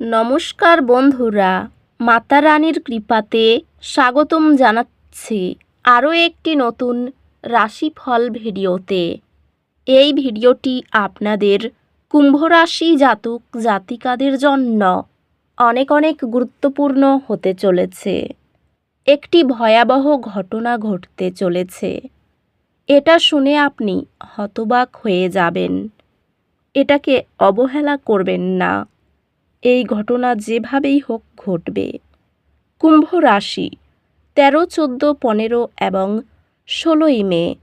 নমস্কার বন্ধুরা মাতা রানীর কৃপাতে স্বাগতম জানাচ্ছি আরও একটি নতুন রাশিফল ভিডিওতে। এই ভিডিওটি আপনাদের কুম্ভ রাশি জাতক জাতিকাদের জন্য অনেক অনেক গুরুত্বপূর্ণ হতে চলেছে। একটি ভয়াবহ ঘটনা ঘটতে চলেছে। এটা শুনে আপনি হতবাক হয়ে যাবেন। এটাকে অবহেলা করবেন না। এই ঘটনা যেভাবেই হোক ঘটবে। কুম্ভ রাশি তেরো, চোদ্দ, পনেরো এবং ষোলোই মে।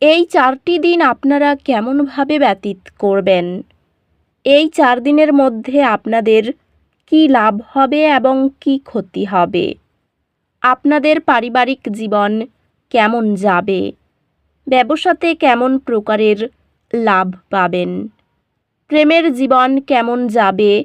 এই চারটি দিন আপনারা কেমনভাবে ব্যতীত করবেন? এই চার দিনের মধ্যে আপনাদের কি লাভ হবে এবং কি ক্ষতি হবে? আপনাদের পারিবারিক জীবন কেমন যাবে? ব্যবসাতে কেমন প্রকারের লাভ পাবেন? প্রেমের জীবন কেমন যাবে?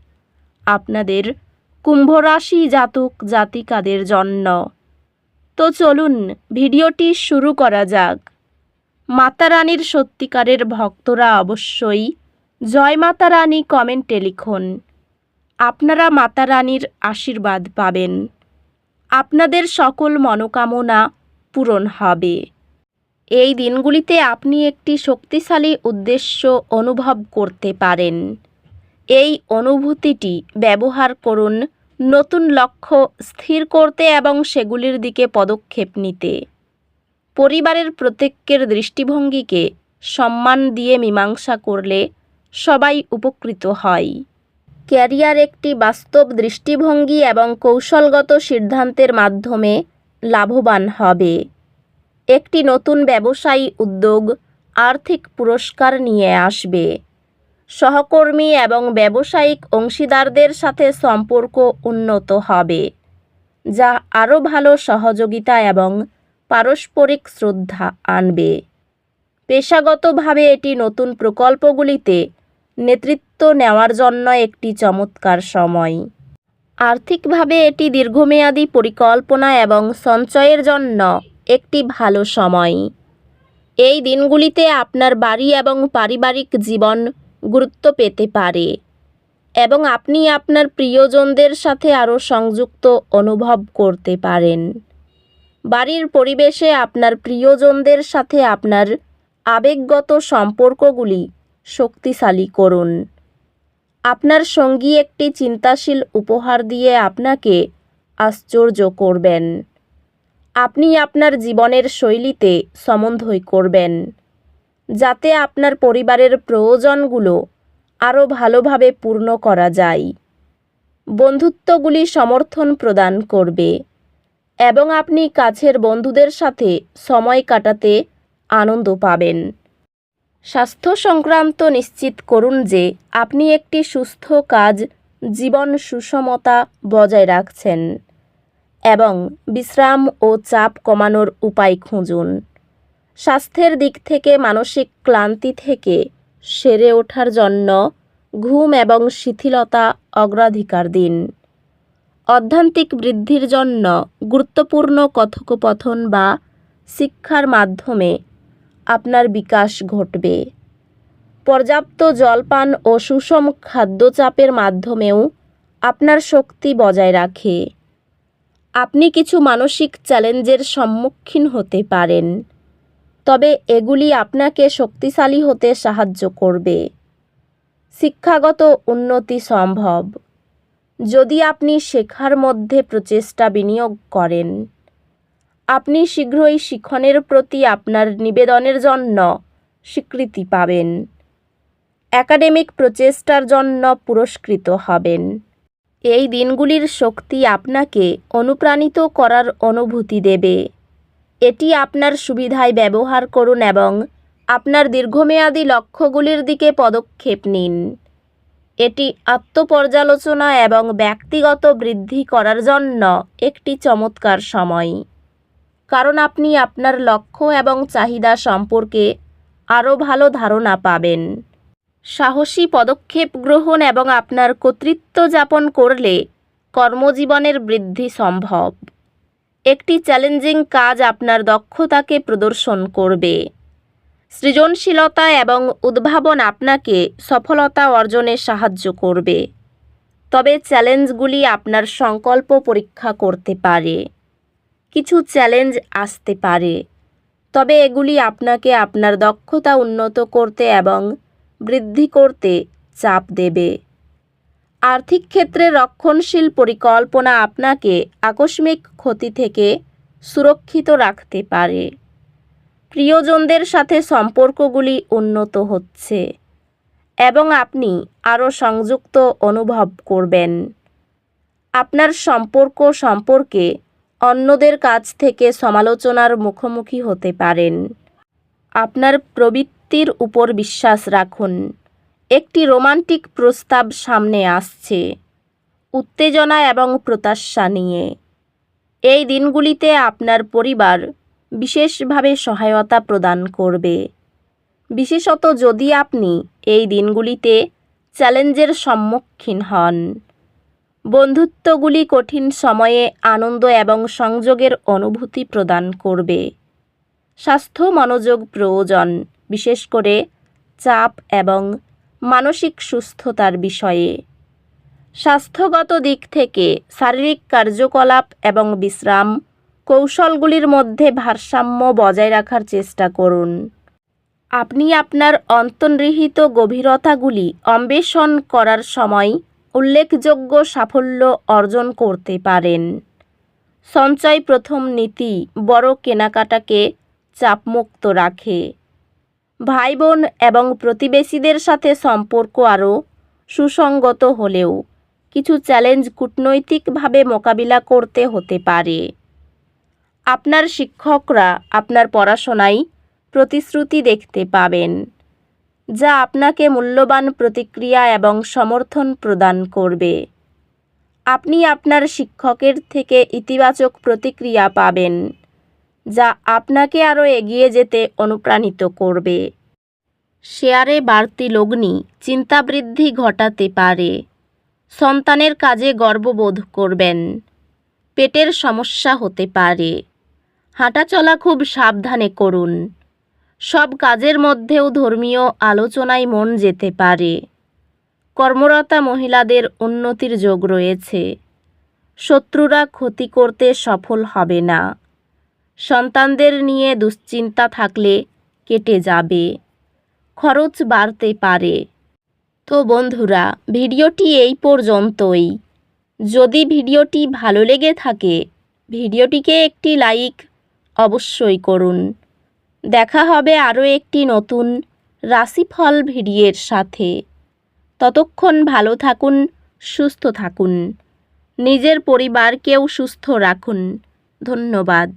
আপনাদের কুম্ভরাশি জাতক জাতিকাদের জন্য। তো চলুন ভিডিওটি শুরু করা যাক। মাতা রানীর সত্যিকারের ভক্তরা অবশ্যই জয় মাতা রানী কমেন্টে লিখুন, আপনারা মাতা রানীর আশীর্বাদ পাবেন। আপনাদের সকল মনোকামনা পূরণ হবে। এই দিনগুলিতে আপনি একটি শক্তিশালী উদ্দেশ্য অনুভব করতে পারেন। এই অনুভূতিটি ব্যবহার করুন নতুন লক্ষ্য স্থির করতে এবং সেগুলির দিকে পদক্ষেপ নিতে। পরিবারের প্রত্যেকের দৃষ্টিভঙ্গিকে সম্মান দিয়ে মীমাংসা করলে সবাই উপকৃত হয়। ক্যারিয়ার একটি বাস্তব দৃষ্টিভঙ্গি এবং কৌশলগত সিদ্ধান্তের মাধ্যমে লাভবান হবে। একটি নতুন ব্যবসায়ী উদ্যোগ আর্থিক পুরস্কার নিয়ে আসবে। সহকর্মী এবং ব্যবসায়িক অংশীদারদের সাথে সম্পর্ক উন্নত হবে, যা আরও ভালো সহযোগিতা এবং পারস্পরিক শ্রদ্ধা আনবে। পেশাগতভাবে এটি নতুন প্রকল্পগুলিতে নেতৃত্ব নেওয়ার জন্য একটি চমৎকার সময়। আর্থিকভাবে এটি দীর্ঘমেয়াদী পরিকল্পনা এবং সঞ্চয়ের জন্য একটি ভালো সময়। এই দিনগুলিতে আপনার বাড়ি এবং পারিবারিক জীবন গুরুত্ব পেতে পারে। এবং আপনি আপনার প্রিয়জনদের সাথে আরও সংযুক্ত অনুভব করতে পারেন। বাড়ির পরিবেশে আপনার প্রিয়জনদের সাথে আপনার আবেগগত সম্পর্কগুলি শক্তিশালী করুন। আপনার সঙ্গী একটি চিন্তাশীল উপহার দিয়ে আপনাকে আশ্চর্য করবেন। আপনি আপনার জীবনের শৈলীতে সমন্বয় করবেন। যাতে আপনার পরিবারের প্রয়োজনগুলো আরও ভালোভাবে পূর্ণ করা যায়। বন্ধুত্বগুলি সমর্থন প্রদান করবে এবং আপনি কাছের বন্ধুদের সাথে সময় কাটাতে আনন্দ পাবেন। স্বাস্থ্য সংক্রান্ত নিশ্চিত করুন যে আপনি একটি সুস্থ কাজ, জীবন সুষমতা বজায় রাখছেন এবং বিশ্রাম ও চাপ কমানোর উপায় খুঁজুন। স্বাস্থ্যের দিক থেকে, মানসিক ক্লান্তি থেকে সেরে ওঠার জন্য ঘুম এবং শিথিলতা অগ্রাধিকার দিন। অধ্যান্তিক বৃদ্ধির জন্য গুরুত্বপূর্ণ কথোপকথন বা শিক্ষার মাধ্যমে আপনার বিকাশ ঘটবে। পর্যাপ্ত জলপান ও সুষম খাদ্যচাপের মাধ্যমেও আপনার শক্তি বজায় রাখে। আপনি কিছু মানসিক চ্যালেঞ্জের সম্মুখীন হতে পারেন। তবে এগুলি আপনাকে শক্তিশালী হতে সাহায্য করবে। শিক্ষাগত উন্নতি সম্ভব। যদি আপনি শেখার মধ্যে প্রচেষ্টা বিনিয়োগ করেন, আপনি শীঘ্রই শিখনের প্রতি আপনার নিবেদনের জন্য স্বীকৃতি পাবেন। একাডেমিক প্রচেষ্টার জন্য পুরস্কৃত হবেন। এই দিনগুলির শক্তি আপনাকে অনুপ্রাণিত করার অনুভূতি দেবে। এটি আপনার সুবিধায় ব্যবহার করুন এবং আপনার দীর্ঘমেয়াদী লক্ষ্যগুলির দিকে পদক্ষেপ নিন। এটি আত্মপর্যালোচনা এবং ব্যক্তিগত বৃদ্ধি করার জন্য একটি চমৎকার সময়। কারণ আপনি আপনার লক্ষ্য এবং চাহিদা সম্পর্কে আরও ভালো ধারণা পাবেন। সাহসী পদক্ষেপ গ্রহণ এবং আপনার কর্তৃত্ব যাপন করলে কর্মজীবনের বৃদ্ধি সম্ভব। একটি চ্যালেঞ্জিং কাজ আপনার দক্ষতাকে প্রদর্শন করবে। সৃজনশীলতা এবং উদ্ভাবন আপনাকে সফলতা অর্জনে সাহায্য করবে। তবে চ্যালেঞ্জগুলি আপনার সংকল্প পরীক্ষা করতে পারে। কিছু চ্যালেঞ্জ আসতে পারে। তবে এগুলি আপনাকে আপনার দক্ষতা উন্নত করতে এবং বৃদ্ধি করতে চাপ দেবে। আর্থিক ক্ষেত্রে রক্ষণশীল পরিকল্পনা আপনাকে আকস্মিক ক্ষতি থেকে সুরক্ষিত রাখতে পারে। প্রিয়জনদের সাথে সম্পর্কগুলি উন্নত হচ্ছে এবং আপনি আরও সংযুক্ত অনুভব করবেন। আপনার সম্পর্ক সম্পর্কে অন্যদের কাছ থেকে সমালোচনার মুখোমুখি হতে পারেন। আপনার প্রবৃত্তির উপর বিশ্বাস রাখুন। একটি রোমান্টিক প্রস্তাব সামনে আসছে। উত্তেজনা এবং প্রত্যাশা নিয়ে। এই দিনগুলিতে আপনার পরিবার বিশেষভাবে সহায়তা প্রদান করবে। বিশেষত যদি আপনি এই দিনগুলিতে চ্যালেঞ্জের সম্মুখীন হন। বন্ধুত্বগুলি কঠিন সময়ে আনন্দ এবং সংযোগের অনুভূতি প্রদান করবে। স্বাস্থ্য মনোযোগ প্রয়োজন, বিশেষ করে চাপ এবং মানসিক সুস্থতার বিষয়ে। স্বাস্থ্যগত দিক থেকে শারীরিক কার্যকলাপ এবং বিশ্রাম কৌশলগুলির মধ্যে ভারসাম্য বজায় রাখার চেষ্টা করুন। আপনি আপনার অন্তর্নিহিত গভীরতাগুলি অন্বেষণ করার সময় উল্লেখযোগ্য সাফল্য অর্জন করতে পারেন। সঞ্চয় প্রথম নীতি বড় কেনাকাটাকে চাপমুক্ত রাখে। ভাই বোন এবং প্রতিবেশীদের সাথে সম্পর্ক আরও সুসংগত হলেও কিছু চ্যালেঞ্জ কূটনৈতিকভাবে মোকাবিলা করতে হতে পারে। আপনার শিক্ষকরা আপনার পড়াশোনায় প্রতিশ্রুতি দেখতে পাবেন, যা আপনাকে মূল্যবান প্রতিক্রিয়া এবং সমর্থন প্রদান করবে। আপনি আপনার শিক্ষকের থেকে ইতিবাচক প্রতিক্রিয়া পাবেন। যা আপনাকে আরও এগিয়ে যেতে অনুপ্রাণিত করবে। শেয়ারে বাড়তি লগ্নি চিন্তাবৃদ্ধি ঘটাতে পারে। সন্তানের কাজে গর্ববোধ করবেন। পেটের সমস্যা হতে পারে। হাঁটাচলা খুব সাবধানে করুন। সব কাজের মধ্যেও ধর্মীয় আলোচনায় মন যেতে পারে। কর্মরতা মহিলাদের উন্নতির যোগ রয়েছে। শত্রুরা ক্ষতি করতে সফল হবে না। সন্তানদের নিয়ে দুশ্চিন্তা থাকলে কেটে যাবে, খরচ বাড়তে পারে। তো বন্ধুরা, ভিডিওটি এই পর্যন্তই। যদি ভিডিওটি ভালো লেগে থাকে, ভিডিওটিকে একটি লাইক অবশ্যই করুন। দেখা হবে আরও একটি নতুন রাশিফল ভিডিওর সাথে। ততক্ষণ ভালো থাকুন, সুস্থ থাকুন। নিজের পরিবারকেও সুস্থ রাখুন। ধন্যবাদ।